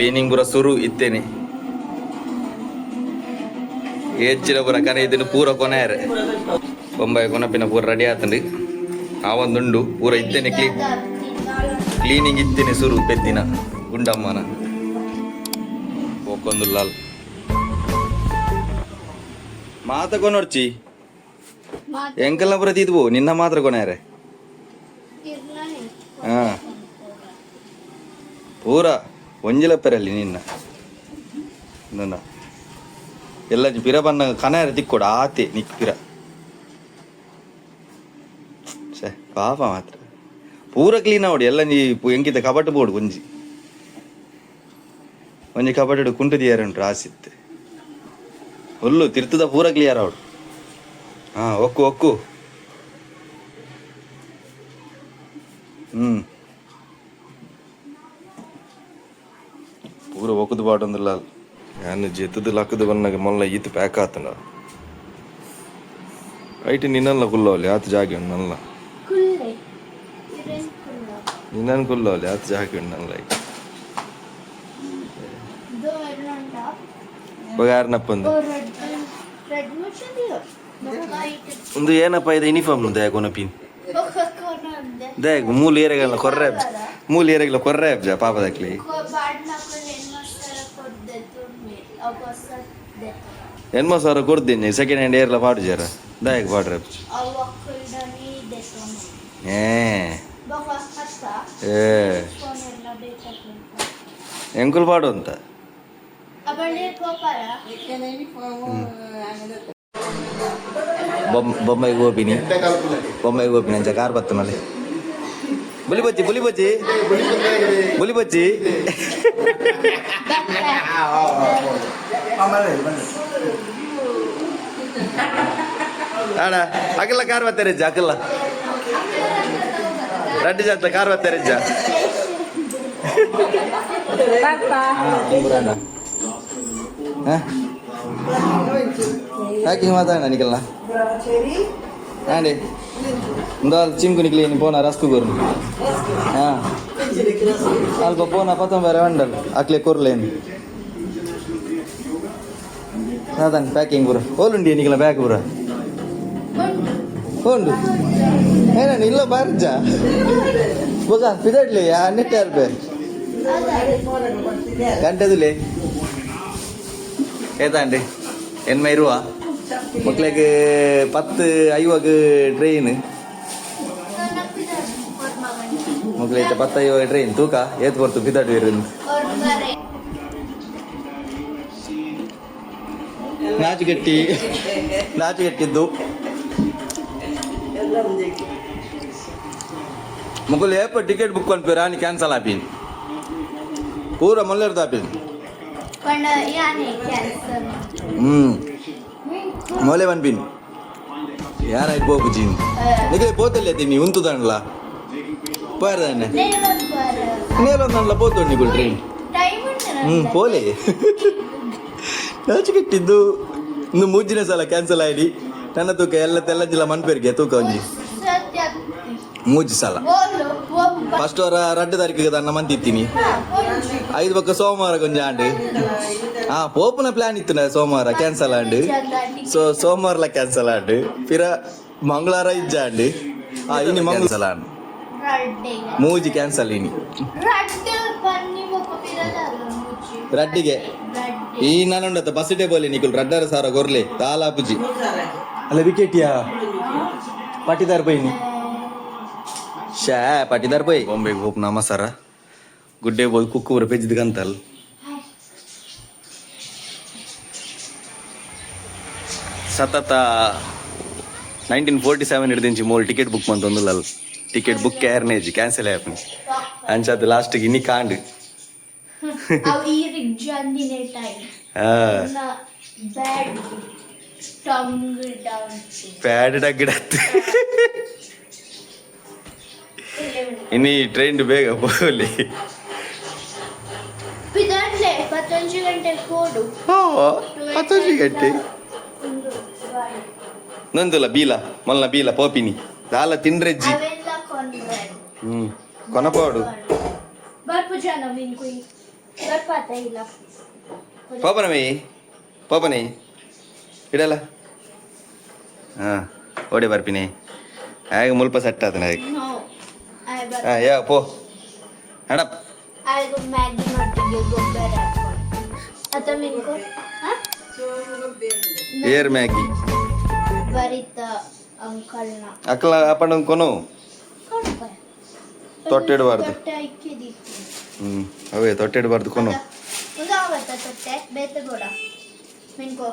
Cleaning ಪೂರ ಸುರು ಇತ್ತೇನೆ ಹೆಚ್ಚಿನ ಪೂರ ಕರೆ ಇದನ್ನು ಪೂರ ಕೊನೆಯಾರೆ ಬೊಂಬೈ ಕೊನಪಿನ ಪೂರ ರೆಡಿ ಆತಂಡು ಆ ಒಂದುಂಡು ಪೂರ ಇತ್ತೇನೆ ಕ್ಲೀನ್ ಕ್ಲೀನಿಂಗ್ ಇತ್ತೇನೆ ಸುರು ಪೆದ್ದಿನ ಗುಂಡಮ್ಮನ ಹೋಕೊಂದು ಲಾಲ್ ಮಾತ ಕೊನೋರ್ಚಿ ಎಂಕಲ್ಲ ಪೂರ ತಿದ್ವು ನಿನ್ನ ಮಾತ್ರ ಕೊನೆಯಾರೆ ಹಾ ಪೂರ ಒಂಜಿಲಪ್ಪರಲ್ಲಿ ನಿನ್ನ. ನನ್ನ. ಎಲ್ಲ ಪಿರ ಬಣ್ಣ ಕನಾರ ತಿಕ್ಕೊಡ ಆತೆ ನಿಕ್ ಪಿರ ಪಾಪ ಮಾತ್ರ. ಪೂರ ಕ್ಲೀನ್ ಆವಡು ಎಲ್ಲ ನೀ ಪು- ಕಬಟ್ಟು ಕಬಟ್ ಬೋಡು ಒಂಜಿ. ಒಂಜಿ ಕಬಟ್ಟು ಕುಂಟು ಉಂಟು ಆಸಿತ್ತೆ ಹುಲ್ಲು ತಿರ್ತದ ಪೂರ ಕ್ಲಿಯರ್ ಅವಡು ಹಾ, ಒಕ್ಕು ಒಕ್ಕು. ಹ್ಮ್. ಪೂರ ಒಕ್ಕದು ಬಾಡೊಂದಿಲ್ಲ ಯಾನು ಜೆತ್ತದು ಲಕ್ಕದು ಬನ್ನಾಗ ಮೊಲ್ಲ ಈತ ಪ್ಯಾಕ್ ಆತನ ಐಟಿ ನಿನ್ನಲ್ಲ ಕುಲ್ಲೋಲಿ ಆತ ಜಾಗ ಉಂಡು ನಲ್ಲ ನಿನ್ನನ್ ಕುಲ್ಲೋಲಿ ಆತ ಜಾಗ ಉಂಡು ನಲ್ಲ ಬಗಾರನಪ್ಪ ಒಂದು ಒಂದು ಏನಪ್ಪ ಇದು ಯೂನಿಫಾರ್ಮ್ ದಯಾಗ ಕೊನಪಿನ್ ದಯಾಗ ಮೂಲ ಏರಿಯಾಗಲ್ಲ ಕೊರ್ರೆ ಮೂಲ ಏರಿಯಾಗಲ್ಲ ಕೊರ್ರೆ ಅಬ್ಜ ಪಾಪದಾಕ್ಲಿ ఎనిమో సార్ కుర్తింది సెకండ్ హ్యాండ్ ఇయర్లో పాటు చేరా దాయకు పాటు రేపు ఎంకులు పాడు అంత బొమ్మాయి గోపిని బొమ్మాయి గోపిని అంచ కారు బతున్నది బులిపచ్చి బులిపచ్చి బులిపచ్చి ಮಲೆ ಬುಲಿ ಬಜ್ಜಿ ಬುಲಿ ಬಜ್ಜಿ ಬುಲಿ ಬಜ್ಜಿ ಆಡ ಅಗಲ್ಲ ಕಾರ್ ಬತ್ತಾರೆಜ್ಜ ಅಗಲ್ಲ ರಡ್ಡಿ ಜಾತ ಕಾರ್ ಬತ್ತಾರೆಜ್ಜ ಯಾಕೆ ಮಾತಾಡ ನಿಕಲ್ಲ ಆಂಡಿ ಒಂದು ಚಿಂಕು ನಿಕ್ಲಿ ನೀನು ಪೋನ ರಸ್ಕು ಗೋರು ಹಾಂ ಅಲ್ಪ ಪೋನ ಪತ್ತೊಂಬ ಬೇರೆ ಒಂಡಲ್ ಅಕ್ಲೆ ಕೊರ್ಲೇನು ಅದಂಗ ಪ್ಯಾಕಿಂಗ್ ಬರ ಹೋಲುಂಡಿ ಏನಿಗೆಲ್ಲ ಬ್ಯಾಗ್ ಬರ ಹೋಂಡು ಏನೇನು ಇಲ್ಲ ಬಾರ್ಜ ಹೋಗ ಪಿದಾಡ್ಲಿ ಹನ್ನೆಟ್ಟು ಯಾರು ಬೇ ಗಂಟೆದಲ್ಲಿ ஏதாண்டு? எண்மை ரூபா மக்களுக்கு பத்து ஐவாக்கு ட்ரெயின் மக்களுக்கு பத்து ஐவாக்கு ட்ரெயின் தூக்கா ஏத்து போகிறது பிதாட்டு இருந்து ನಾಚು ಗಟ್ಟಿ ನಾಚು ಗಟ್ಟಿದ್ದು ಮುಗುಲ್ ಏಪ ಟಿಕೆಟ್ ಬುಕ್ ಕೊನ್ಪೇರಾ ನೀ ಕ್ಯಾನ್ಸಲ್ ಆಪಿನ್ ಪೂರ ಮೊಲ್ಲೆರ್ದು ಆಪಿನ್ ಹ್ಞೂ ಮೊಲೆ ಬನ್ಪಿನ್ ಯಾರಾಯ್ತು ಬೋ ಬುಜಿನ್ ನಿಗೇ ಬೋತಲ್ಲಿ ಅದೇ ನೀವು ಉಂತುದಣ್ಲ பாருதானே நேரம் நல்ல போத்தோண்டி கொள்றேன் ம் போலே நாச்சு கட்டிದ್ದು ಇನ್ನು ಮೂಜಿನ ಸಲ ಕ್ಯಾನ್ಸಲ್ ಆಯ್ಡಿ. ನನ್ನ ತೂಕ ಎಲ್ಲ ತೆಲ್ಲಂಜಿಲ್ಲ ಮನ್ಪೇರಿಗೆ ತೂಕ ಒಂಜಿ. ಮೂಜಿ ಸಲ. ಫಸ್ಟ್ ವಾರ ರಡ್ಡು ತಾರೀಕಿಗೆ ತನ್ನ ಮಂತಿತ್ತೀನಿ ಐದು ಪಕ್ಕ ಸೋಮವಾರ ಕೊಂಚ ಆಂಡು. ಹಾ ಪೋಪುನ ಪ್ಲಾನ್ ಇತ್ತು ನಾ ಸೋಮವಾರ ಕ್ಯಾನ್ಸಲ್ ಆಂಡು. ಸೊ ಸೋಮವಾರಲ ಕ್ಯಾನ್ಸಲ್ ಆಂಡು. ಪಿರ ಮಂಗಳವಾರ ಇಜ್ಜ ಆಂಡು. ಆ ಇನ್ನು ಮಂಗಳ ಆಂಡು. ಮೂಜಿ ಕ್ಯಾನ್ಸಲ್ ಇನಿ ರಡ್ಡಿಗೆ. ಈ ನಾನು ಬಸ್ ಟೇಬಲ್ ನಿಕುಲು ರಡ್ಡರ ಸಾರ ಗೊರ್ಲೆ ತಾಲಾಪುಜಿ ಅಲ್ಲ, ವಿಕೆಟಿಯಾ? ಪಟ್ಟಿದಾರ್ ಬೈನಿ. ಶಾ ಪಟ್ಟಿದಾರ್ ಬೈ. ಬಾಂಬೆಗೆ ಹೋಗ್ ನಮ ಸರ. ಗುಡ್ಡೆ ಬೋಯ್ ಕುಕ್ಕೂರ ಪೆಜ್ಜಿದ ಕಂತಲ್ ಸತತ ನೈನ್ಟೀನ್ ಫೋರ್ಟಿ ಸೆವೆನ್ ಹಿಡ್ದಿಂಚಿ ಮೂರು ಟಿಕೆಟ್ ಬುಕ್ ಮಂತೊಂದುಲ್ಲ ಟಿಕೆಟ್ ಬುಕ್ ಕ್ಯಾರ್ನೇಜ್ ಕ್ಯಾನ್ಸಲ್ ಆಯ್ತು ಅಂಚಾದ ಲಾಸ್ಟಿಗೆ ಇನ್ನಿ ಕಾಂಡು ಅವ್ರಿಗೆ ಜಂದಿನ ಟೈಮ್ ಹಾ ಬ್ಯಾಡ್ ಟಂಗ್ ಡೌನ್ ಪ್ಯಾಡ್ ಡಗ್ಗಿಡತ್ತೆ ಇನ್ನಿ ಟ್ರೈನ್ ಬೇಗ ಹೋಗಲಿ ಪಿದಾಡ್ಲೆ ಪತ್ತೊಂಜಿ ಗಂಟೆ ಕೋಡು ಓ ಹತ್ತೊಂದು ಗಂಟೆ ನಂದುಲ ಬೀಲ ಮೊಲ್ಲ ಬೀಲ ಪೋಪಿನಿ ದಾಲ ತಿಂಡ್ರೆಜ್ಜಿ ಅವೆಲ್ಲ ಕೊಂಡ್ರೆ ಹ್ಮ್ ಕೊನಪಾಡು ಬರ್ಪು ಜನ ಮಿನ್ಕುಯ್ ಪಾಪನಿ ಇಡಲ್ಲ. ಹಾಂ ಓಡಿ ಬರ್ಪಿನಿ. ಹಾಗೆ ಮುಲ್ಪ ಸೆಟ್ ಆತನ ಬರ್ ಹಾಂ ಯಾ ಪೋ. ಮಿಂಕು ಏರ್ ಮ್ಯಾಗಿ. ಅಕ್ಕಲ ಅಪ್ಪಣ್ಣ ಕೊನು. ತೊಟ್ಟಿಡಬಾರ್ದು. ಹ್ಞೂ ಅವೇ ತೊಟ್ಟಿಡಬಾರ್ದು ಕೊನು ಉದಾವತ್ತ ತೊಟ್ಟೆ ಬೇತೆ ಬೋಡ ಮಿಂಕೋ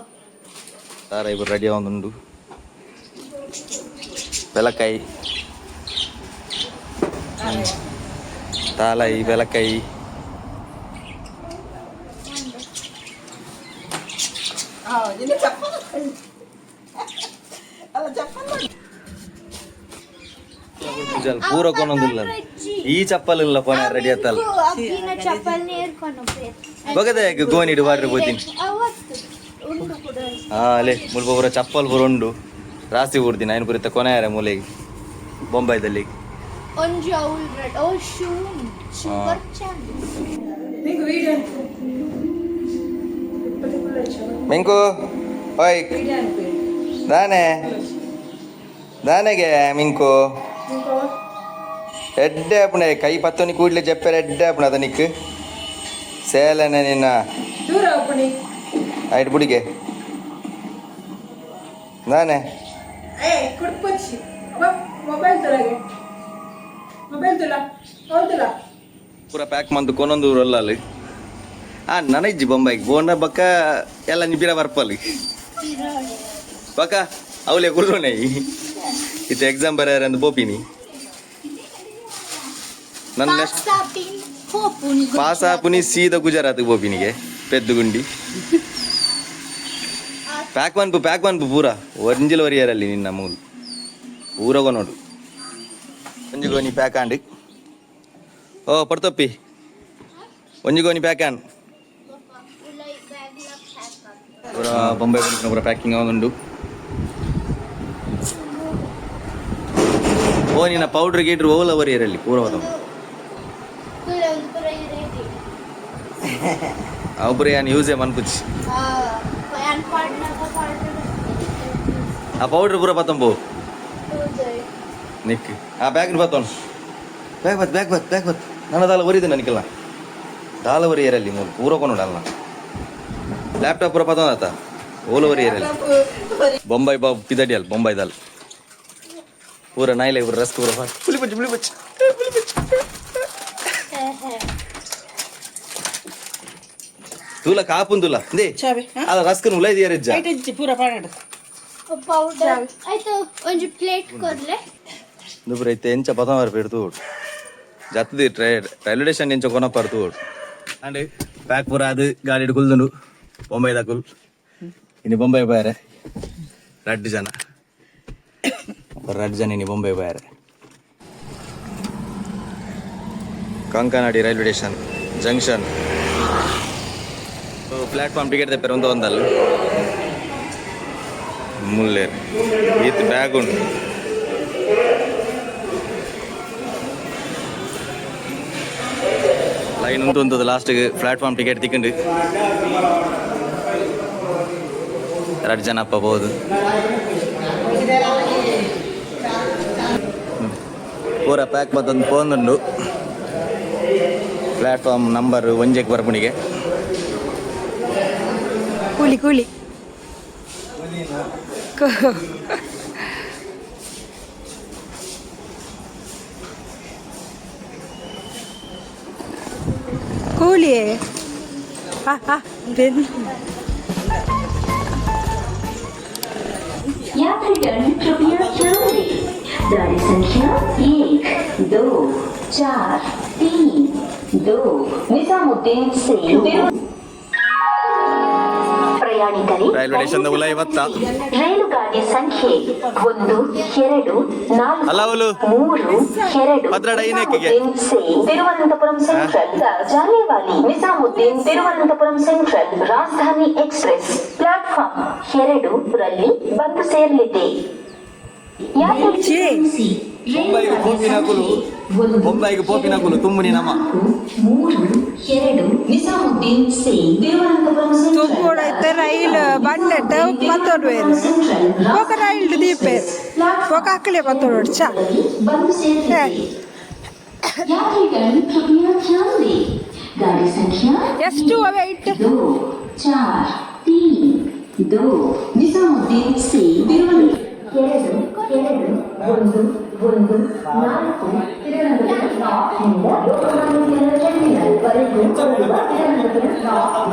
ತಾರ ಇಬ್ಬರು ರೆಡಿ ಆಗೊಂದುಂಡು ಈ ಚಪ್ಪಲ್ ಇಲ್ಲ ಫೋನ್ ರೆಡಿ ಆತಲ್ಲ ಬಗದ ಗೋನ್ ಇಡು ಬಾಡ್ರಿ ಹಾ ಅಲ್ಲೇ ಮುಲ್ಪ ಪೂರ ಚಪ್ಪಲ್ ಪೂರ ಉಂಡು ರಾಸಿ ಊರ್ದಿನ ಏನು ಕುರಿತ ಕೊನೆಯಾರ ಮೂಲೆಗೆ ಬೊಂಬೈದಲ್ಲಿ ಮಿಂಕು ಓಯ್ ದಾನೆ ದಾನೆಗೆ ಮಿಂಕು ನಿನ್ನ ದೂರ ಪತ್ತೋನಿ ಐಟ್ ಬುಡಿಗೆ ದಾನೆ ಏ ಕುಡ್ಪಚ್ಚಿ ಮೊಬೈಲ್ ನಿನ್ನ ಮೊಬೈಲ್ ಬುಡಿಗೆ ಹೌದಲ್ಲ ಪೂರ ಪ್ಯಾಕ್ ಮಂತು ಕೊನೊಂದು ಊರಲ್ಲ ಅಲ್ಲಿ ಆ ನನಜ್ಜಿ ಬೊಂಬೈಗೆ ಬೋಂಡ ಬಕ್ಕ ಎಲ್ಲ ನಿಬಿರ ಬರ್ಪಲ್ಲಿ ಬಕ್ಕ ಅವಳೆ ಕುಲ್ಲೋನೆ ಇತ್ತು ಎಕ್ಸಾಮ್ ಬರ್ಯಾರ ಅಂದ್ ಬೋಪಿನಿ ನನ್ನ ನೆಕ್ಸ್ಟ್ ಪಾಸ್ತಾಪಿನ್ ಹೋಪುನಿ ಪಾಸ ಪುನಿ ಸೀದಾ ಗುಜರಾತ್ ಬೋಪಿನಿಗೆ ಪೆದ್ದುಗುಂಡಿ ಪ್ಯಾಕ್ ಮನ್ಪು ಪ್ಯಾಕ್ ಮನ್ಪು ಪೂರ ಒಂಜಿಲ್ ವರಿಯರಲ್ಲಿ ನಿನ್ನ ಮೂಲು ಊರಗೋ ನೋಡು ಒಂಜಿ ಗೋನಿ ಪ್ಯಾಕ್ ಆಂಡಿ ಓ ಪಡ್ತಪ್ಪಿ ಒಂಜಿ ಗೋನಿ ಪ್ಯಾಕ್ ಆನ್ ಪೂರ ಬೊಂಬೈ ಬಂದು ಪೂರ ಪ್ಯಾಕಿಂಗ್ ಆಗುಂಡು ಓ ನಿನ್ನ ಪೌಡ್ರ್ ಗೀಡ್ರ್ ಓಲ ವರಿಯರಲ್ಲಿ ಪೂರ ಹೋದ ಒಬ್ಬರು ಏನು ಯೂಸೇ ಮನ್ಪುಚ್ಚಿ ಆ ಪೌಡ್ರ್ ಪೂರ ಪತ್ತಂಬೋ ನಿಕ್ ಆ ಬ್ಯಾಗ್ ಬತ್ತೋನು ಬ್ಯಾಗ್ ಬತ್ ಬ್ಯಾಗ್ ಬತ್ ಬ್ಯಾಗ್ ಬತ್ ನನ್ನ ದಾಲ ಒರಿದೆ ನನಗೆಲ್ಲ ದಾಲ ಒರಿಯರಲ್ಲಿ ಮೂರು ಪೂರ ಕೊನೋಡಲ್ಲ ಲ್ಯಾಪ್ಟಾಪ್ ಪೂರ ಪತ್ತೊಂದಾತ ಓಲ ಒರಿಯರಲ್ಲಿ ಬೊಂಬೈ ಬಾಬ್ ಪಿದಡಿಯಲ್ ಬೊಂಬೈ ದಾಲ್ ಪೂರ ನಾಯಿಲೆ ಪೂರ ರಸ್ಕ್ ಪೂರ ಫಾಟ್ ಪುಲಿ ಬಚ್ಚಿ ಪುಲಿ ಬಚ್ಚಿ ಪುಲಿ ಬಚ್ಚಿ ತೂಲ ಕಾಪುನ್ ತುಲ ದೇ ಚಾವೆ ಅದ ರಸ್ಕನ್ ಉಲೈ ದಿಯರಿಜ್ಜ ಐಟ್ ಇಜ್ಜಿ ಪೂರ ಪಾಡಾಡು ಪೌಡರ್ ಆಯ್ತು ಒಂಜಿ ಪ್ಲೇಟ್ ಕೊರ್ಲೆ ದುಬ್ರ ಇತ್ತೆ ಎಂಚ ಪದ ಮಾರ ಪೆಡ್ತು ಜತ್ತದಿ ಟ್ರೈ ರೈಲ್ವೆ ಸ್ಟೇಷನ್ ಎಂಚ ಕೊನ ಪರ್ತು ಅಂಡ್ ಪ್ಯಾಕ್ ಪೂರ ಅದು ಗಾಡಿ ಕುಲ್ದುಂಡು ಬೊಂಬೈ ಕುಲ್ ಇನ್ನು ಬೊಂಬೈ ಬಾಯರೆ ರಡ್ಡು ಜನ ರಡ್ಡು ಜನ ಇನ್ನು Bombay ಬಾಯರೆ Kankanadi railway station junction. Platform ticket ತೆಪ್ಪರೆ ಒಂದು ಒಂದಲ್ಲ. ಮುಲ್ಲೆ. ಈತ್ ಬ್ಯಾಗ್ ಉಂಟು. ಲೈನ್ ಉಂಟು ಉಂಟು ಲಾಸ್ಟ್ಗೆ ಪ್ಲಾಟ್ಫಾರ್ಮ್ ಟಿಕೆಟ್ ತಿಕ್ಕೊಂಡು ಎರಡು ಜನ ಅಪ್ಪ ಬೋದು ಪೂರ ಪ್ಯಾಕ್ ಮತ್ತೊಂದು ಫೋನ್ ಉಂಡು ಪ್ಲಾಟ್ಫಾರ್ಮ್ ನಂಬರ್ ಒಂಜಕ್ಕೆ ಬರ್ಪುಣಿಗೆ ಕೂಲಿ ಕೂಲಿ ಕೂಲಿ ಹಾ ಹಾ ಬೆನ್ यात्रीगण कृपया ध्यान दें गाड़ी संख्या एक दो चार तीन ರೈಲ್ವೆ ಸ್ಟೇಷನ್ ಉಲ ಇವತ್ತ. ರೈಲುಗಾಡಿ ಸಂಖ್ಯೆ ಒಂದು ಎರಡು ನಾಲ್ಕು ಮೂರು ಎರಡು Thiruvananthapuram central ಜಾಲೇವಾಲಿ Nizamuddin Thiruvananthapuram central Rajdhani express. Platform ಎರಡು ರಲ್ಲಿ ಬಂದು ಸೇರಲಿದೆ. ಯಾಕೆ ಬೊಂಬೈಗೆ ಪೋಪಿನ ಕುಲು ಬೊಂಬೈಗೆ ಪೋಪಿನ ಕುಲು ತುಂಬುನಿ ನಮ್ಮ ಮೂರು ಎರಡು ನಿಸಾಮುದ್ದೀನ್ ಸಿಂಗ್ ತೂಕೋಡ ರೈಲ್ ಬಂಡೆಟ್ಟ ಮತ್ತೊಡ್ವೇರು ఒక రైలు దీపేరు ఒక ಎಷ್ಟು ಅವ ಇಟ್ಟು ಚಾರ್ ತೀನ್ ದೋ ನಿಸಾಮುದ್ದೀನ್ ಸಿಂಗ್ ಒಂದು ಒಂದು ನಾಲ್ಕು ತಿರುವನಂತಪುರಂ ನಿಂದ ಲೋಕಮಾನ್ಯ ಟರ್ಮಿನಲ್ ವರೆಗೂ ಬರುವ Thiruvananthapuram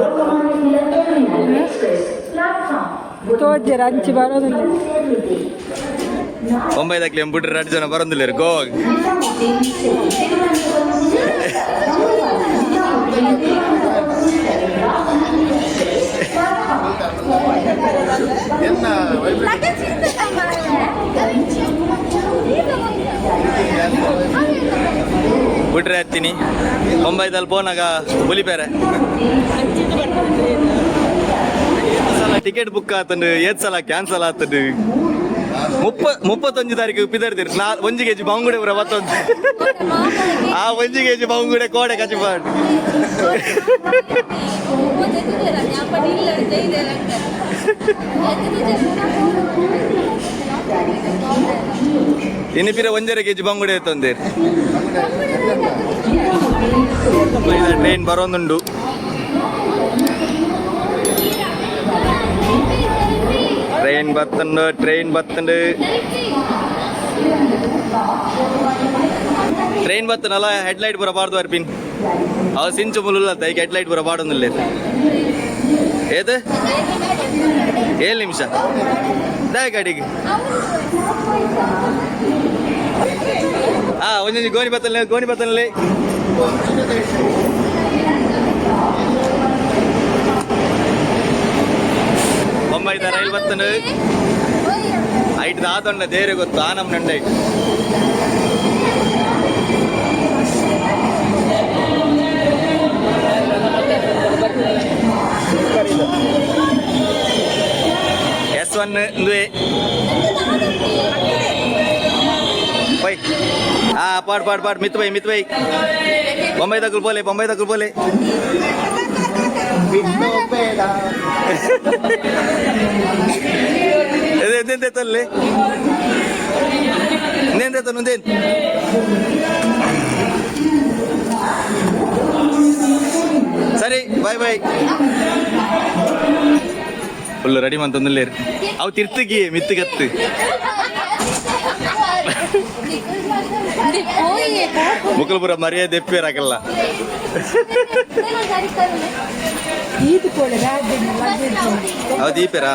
Lokmanya terminal express platform ತೋಜರ ಅಂಚಿ ಬರೋದಿಲ್ಲ ಸೇರಿದೆ ಬೊಂಬೈದಾಗ್ಲಿ ಎಂಬುಟ್ರೆ ಎರಡು ಜನ ಬರೋದಿಲ್ಲ ಗೋ ನಿಜಾಮುದ್ದೀನ್ ಬಿಟ್ರೆ ಹತ್ತೀನಿ. ಮುಂಬೈದಲ್ಲಿ ಪೋನಾಗ ಬುಲಿಪೇರೆ ಸಲ ಟಿಕೆಟ್ ಬುಕ್ ಆತಂಡು ಏತ್ ಸಲ ಕ್ಯಾನ್ಸಲ್ ಆತಂಡು. ಮುಪ್ಪ, ಮುಪ್ಪತ್ತೊಂದು ತಾರೀಕು ಪಿದರ್ದಿರಿ. ನಾ ಒಂಜಿ ಕೆಜಿ ಬಾಂಗುಡೆ ಬರ ಮತ್ತೊಂದು. ಆ ಒಂಜಿ ಕೆಜಿ ಬಾಂಗುಡೆ ಕೋಡೆ ಕಚಿಪಾಡು ಇನ್ನು ಪಿರ ಒಂದೇ ಕೆಜಿ ಬಾಂಗುಡೆ ತಂದಿರಿ ಟ್ರೈನ್ ಬರೋಂದುಂಡು. ಟ್ರೈನ್ ಬತ್ತಂಡು ಟ್ರೈನ್ ಬತ್ತಂಡು. ಟ್ರೈನ್ ಬತ್ತನಲ್ಲ ಹೆಡ್ಲೈಟ್ ಲೈಟ್ ಬಾರ್ದು ಅರ್ಪಿನ್. ಅವ ಸಿಂಚು ಮುಲ್ಲ ಈಗ ಹೆಡ್ಲೈಟ್ ಬರಬಾರ್ದು ಬಾಡೊಂದಿಲ್ಲ ಏದು? ಏಳು ನಿಮಿಷ. ದಾಯ ಗಾಡಿಗೆ ಹಾ ಒಂದೊಂದು ಗೋಣಿ ಬತ್ತಲ್ಲ ಗೋಣಿ ಬತ್ತಲ್ಲಿ ಒಂಬೈದ ರೈಲ್ ಬತ್ತನು ಐಟ್ ದಾದೊಂಡ ದೇರೆ ಗೊತ್ತು, ಆ ನಮ್ ನಂಡ. ಎಸ್ ಒನ್ ಬೈ ಹಾ ಪಾಡ್ ಪಾಡ್ ಪಾಡ್ ಮಿತ್ ಬೈ ಮಿತ್ ಬೈ ಬೊಂಬೈ ತಗುಲ್ ಬೋಲೆ ಬೊಂಬೈ ತಗುಲ್ ಬೋಲೆ ಎಂತೆಂತೆ ತಲ್ಲೆ ಎಂತೆಂತೆ ತನ್ನು ಸರಿ ಬಾಯ್ ಬಾಯ್ ಫುಲ್ ರೆಡಿ ಮಂತಂದಲ್ಲಿ ಅವು ತಿರ್ತಿಗಿ ಮಿತ್ತಿಗತ್ತು. ಮುಕಲ್ಪುರ ಮರ್ಯಾದೆ ಎಪ್ಪೇರಾಗಲ್ಲ ಅವು ದೀಪೇರಾ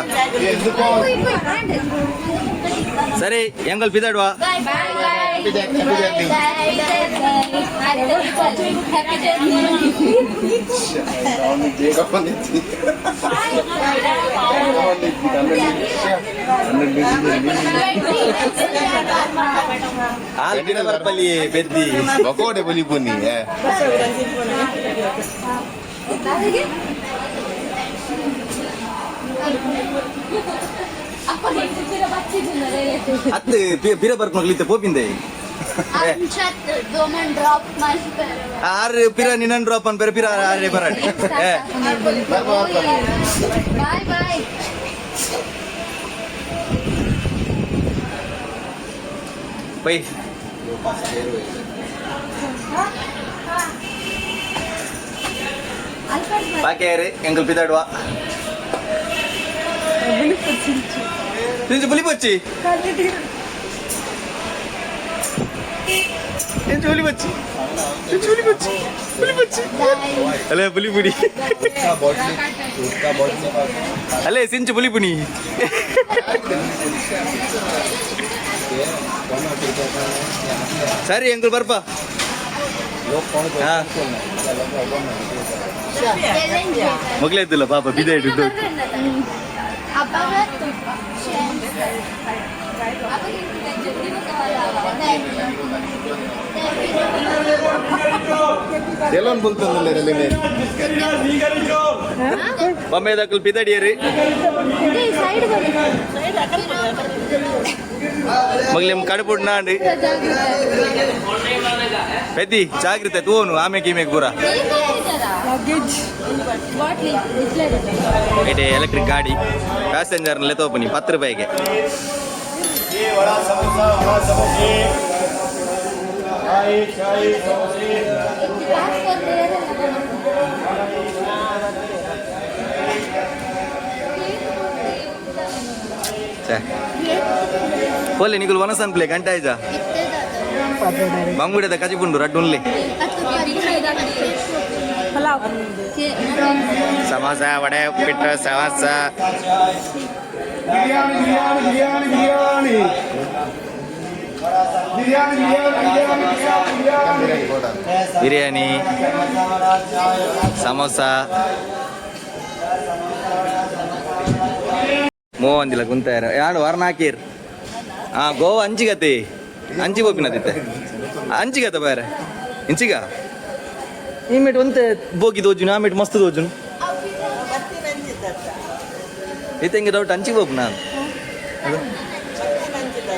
ಸರಿ ಹೆಂಗಲ್ ಬಿದಾಡ್ವಾ happy death happy death hundred பர்பலி பெத்தி பக்கோடை புலி பொண்ணு Thank you. ಹತ್ತು ಬಿರ ಬರ್ಕೊಂಡ್ಲಿತ್ತೆ ಪೋಪಿಂದೆ ಡ್ರಾಪ್ ಮಾಡ್ತಾರೆ ಆರು ಪಿರ ನಿನ್ನ ಡ್ರಾಪ್ ಅನ್ ಬೇರೆ ಪಿರ ಆರೆ ಬರಾಟೆ ಏ ಬಾಯ್ ಬಾಯ್ ಪೈ ಬಾಕಿ ಯಾರು angle ಬಿದಾಡುವ ನಿಂಚು bully ಬಚ್ಚಿ ನಿಂಚು bully ಬಚ್ಚಿ ನಿಂಚು bully ಬಚ್ಚಿ bully ಬಚ್ಚಿ ಅಲ್ಲೇ ಬುಲಿ ಬುಡಿ ಅಪ್ಪ ಇಲ್ಲಿಗೆ ಬಂದಿದ್ದೀವಿ ಕವಲಾವನ ಐದು ದೆಹಲನ್ ಬಂತು ಅಲ್ಲಿ ರೆಲಿಮೆ ತಿಕ್ಕಿ ನಿಗರಿಚೋ ಬಮ್ಮೆದಕಲ್ ಪಿದಡಿಯರೆ ಮಗ님 ಕಡಪೋಡನ ಎಲೆಕ್ಟ್ರಿಕ್ ಗಾಡಿ. ಪ್ಯಾಸೆಂಜರ್ನಲ್ಲಿ ತೋಪೋನಿ 10 ರೂಪಾಯಿಗೆ. वड़ा समोसा वड़ा समोसे चाय चाय समोसे పోలే నీకు వనస్ అనిపలే గంట అయిదా బాంగుడే కాచి పుండు రడ్డున్లే సమోసా వడే పిట్ట సమోసా రూపాయికి పోలే నీకు వనసన్ ప్లే గంట ఐజా ಮಂಗುಡದ ಕಜಿಪುಂಡು ರಡ್ಡುನ್ಲಿ ಪಲಾವ್ ಸಮೋಸ ವಡೆ ಉಪ್ಪಿಟ್ಟು ಸಮೋಸ ಬಿರಿಯಾನಿ ಸಮೋಸ ಮೂವಂದಿಲ್ಲ ಕುಂತಾರ ಯಾರು ವರ್ಣಾಕೀರ್ ಹಾ ಗೋವಾ ಅಂಚಿಗತಿ ಅಂಚಿ ಬೋಪಿನದಿತ್ತೆ ಅಂಚಿಗತ ಬೇರೆ ಇಂಚಿಗ ಈ ಮಿಟ್ ಒಂತೆ ಬೋಗಿ ದೋಜುನು ಆ ಮಿಟ್ ಮಸ್ತ್ ದೋಜುನು ಇತ್ತೆ ಡೌಟ್ ಅಂಚಿ ಬೋಪು ನಾನು.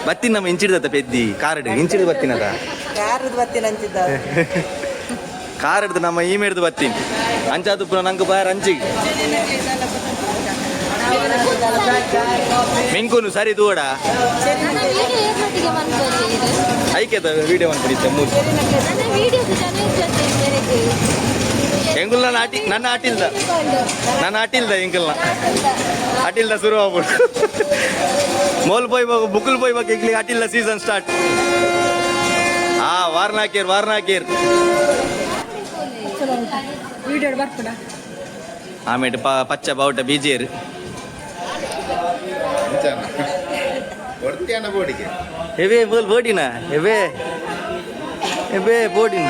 ಬತ್ತಿನ ನಮ್ಮ ಇಂಚಿಡ್ದತ್ತ ಪೆದ್ದಿ ಕಾರ್ಡ್ ಇಂಚಿಡ್ ಬತ್ತಿನದ ಯಾರದು ಬತ್ತಿನ ಅಂತಿದ್ದ. ಕಾರ್ ಹಿಡ್ದು ನಮ್ಮ ಈ ಮೇಡ್ದು ಬತ್ತೀನಿ. ಅಂಚಾದು ಪುನಃ ನಂಗೆ ಬಾಯರ್ ಅಂಚಿಗೆ. ಮಿಂಕುನು ಸರಿ ದೂಡ ಐಕ್ಯದ ವಿಡಿಯೋ ಅನ್ಬಿಡಿತ್ತೆ ಮೂರು. ಎಂಗುಲ್ ನಾನು ಆಟಿ ನನ್ನ ಆಟಿಲ್ದ. ನನ್ನ ಆಟಿಲ್ದ ಎಂಕಲ್ನ ಆಟಿಲ್ದ ಶುರು ಆಗ್ಬೋದು ಮೋಲ್ ಪೋಯ್ ಬುಕ್ಲ್ ಬುಕ್ಕಲ್ ಪೋಯ್ ಬೇಕು ಆಟಿಲ್ಲ ಆಟಿಲ್ದ ಸೀಸನ್ ಸ್ಟಾರ್ಟ್ ಹಾ ವಾರ್ನಾಕೇರ್ ವಾರ್ನಾಕೇರ್. ಆಮೇಲೆ ಪ ಪಚ್ಚ ಬಾವುಟ ಬೀಜೇರು. ಹೆವೇ ಎವೇ ಮೊದಲು ಬೋಡಿನ? ಎವೇ ಎವೇ ಬೋಡಿನ.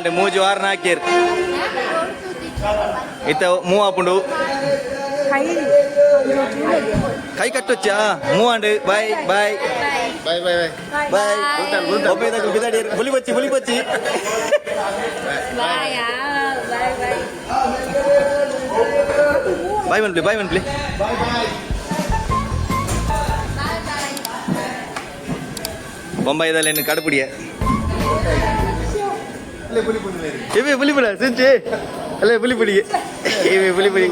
ಆಂಡ್ ಮೂಜಿ ವಾರನ ಹಾಕಿರ್ ಇತ್ತ ಮೂವ್ ಹಾಪುಂಡು ಕೈ ಕೈ ಕಟ್ಟೊಚ್ಚಾ ಮೂವ್ ಆಂಡ್ ಬಾಯ್ ಬಾಯ್ ಬಾಯ್ ಬಾಯ್ ಬಾಯ್ ಬಾಯ್ ಒಬ್ಬ ಬಿದಾಡಿ ಬುಲಿ ಬಚ್ಚಿ ಬುಲಿ ಬಚ್ಚಿ ಬಾಯ್ ಮನ್ಪ್ಲಿ ಬಾಯ್ ಮನ್ಪ್ಲಿ ಬೊಂಬೈದಲ್ಲಿ ಕಡುಪುಡಿಯ ఏమే పులి పులి అలా అలే పులి పులి. ఏమే పులి పులి.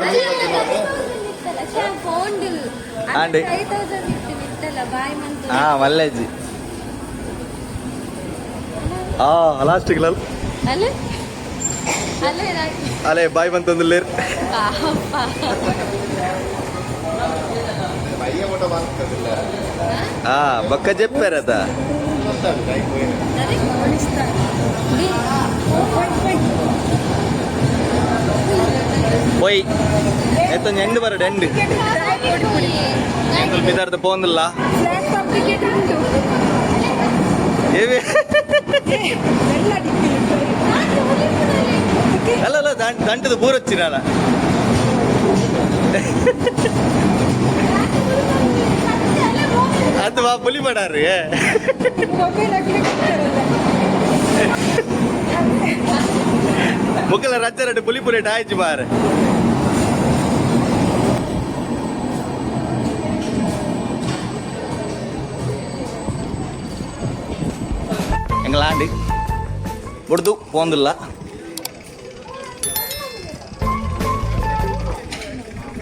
అండి మళ్ళీ లాస్ట్కి లాల్. అలే? బాయ్ మంత్ అందులు లేరు. చెప్పారు అదా പോയി എത്തും ഞണ്ട് പറ രണ്ട് പിതാർത്ഥ പോകുന്നില്ല അല്ല അല്ല തണ്ടത് പൂരച്ചിനാണ് ಅದು ಬಾ ಪುಲಿ ಮಾಡಾರ್ರಿ ಮೊಬೈಲ್ ಹಾಕಿ ಮುಕ್ಕಲ ರಜ್ಜ ರಡ್ಡು ಪುಲಿ ಪುಲಿ ಆಯ್ತು ಮಾರ ಎಂಗಲಾಂಡಿ ಬುಡ್ದು ಪೋಂದಿಲ್ಲ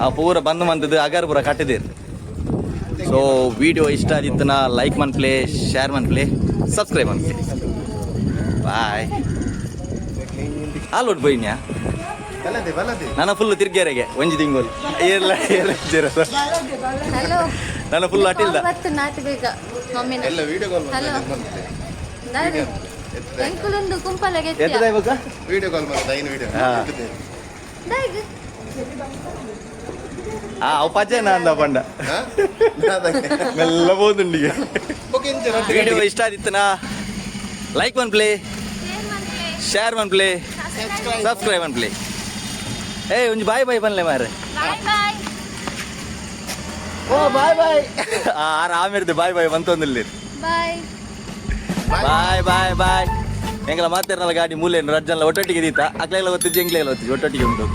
ಆ ಪೂರ ಬಂದು ಮಂತದ್ದು ಅಗಾರ ಪೂರ ಕಟ್ಟಿದ್ದೀರಿ ಸೊ ವಿಡಿಯೋ ಇಷ್ಟ ಆದಿತ್ತನ ಲೈಕ್ ಮನ್ಪ್ಲೆ ಶೇರ್ ಮನ್ಪ್ಲೆ ಸಬ್ಸ್ಕ್ರೈಬ್ ಮನ್ಪ್ಲೆ ಬಾಯ್ ಹಾಲು ಬೈನ್ಯಾ ನನ್ನ ಫುಲ್ ತಿರ್ಗೇರೆಗೆ ಒಂಜಿ ತಿಂಗಳು. ಏರ್ಲ ಏರ್ಲ ಹಲೋ ನನ್ನ ಫುಲ್ ಅಟಿಲ್ದ ಎಂಕುಲೊಂದು ಎತ್ತದ ಇವಾಗ? Video call video. ಆ ಅವು ಪಂಡ. ಮೆಲ್ಲ ವಿಡಿಯೋ ಇಷ್ಟ ಆದಿತ್ತನಾ? ಲೈಕ್ ಒನ್ ಪ್ಲೇ ಶೇರ್ ಒನ್ ಪ್ಲೇ ಸಬ್ಸ್ಕ್ರೈಬ್ ಒನ್ ಪ್ಲೇ ಏ ಒಂಜಿ ಬಾಯ್ ಬಾಯ್ ಬನ್ಲೆ ಮಾರೆ ಓ ಬಾಯ್ ಬಾಯ್ ಆರ ಆಮಿರ್ದು ಬಾಯ್ ಬಾಯ್ ಬಂತೊಂದಿಲ್ಲ ಬಾಯ್ ಬಾಯ್ ಬಾಯ್ ಬಾಯ್ ಎಂಗಲ ಮಾತಾಡ್ನಲ್ಲ ಗಾಡಿ ಮೂಲೆ ರಜ್ಜಲ್ಲ ಒಟ್ಟೊಟ್ಟಿಗೆ ಇದೀತ ಅಕ್ಲೆಲ್ಲ ಗೊತ್ತಿದ್ದು ಎಂಗ್ಲೆಲ್ಲ ಗೊತ್ತಿದ್ದು ಒಟ್ಟೊಟ್ಟಿಗೆ ಉಂಟು